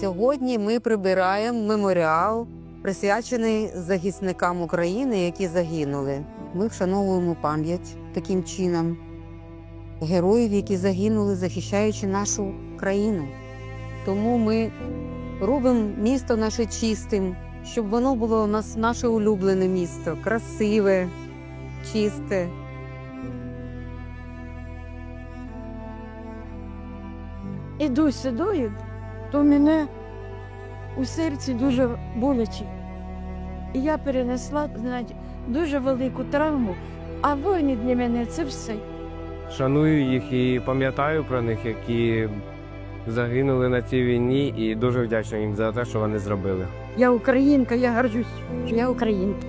Сьогодні ми прибираємо меморіал, присвячений захисникам України, які загинули. Ми вшановуємо пам'ять таким чином героїв, які загинули, захищаючи нашу країну. Тому ми робимо місто наше чистим, щоб воно було у нас наше улюблене місто, красиве, чисте. іду сюди, то мене у серці дуже боляче. І я перенесла знаєте, дуже велику травму, а воїни для мене це все. Шаную їх і пам'ятаю про них, які загинули на цій війні, і дуже вдячний їм за те, що вони зробили. Я українка, я горжусь, що я українка.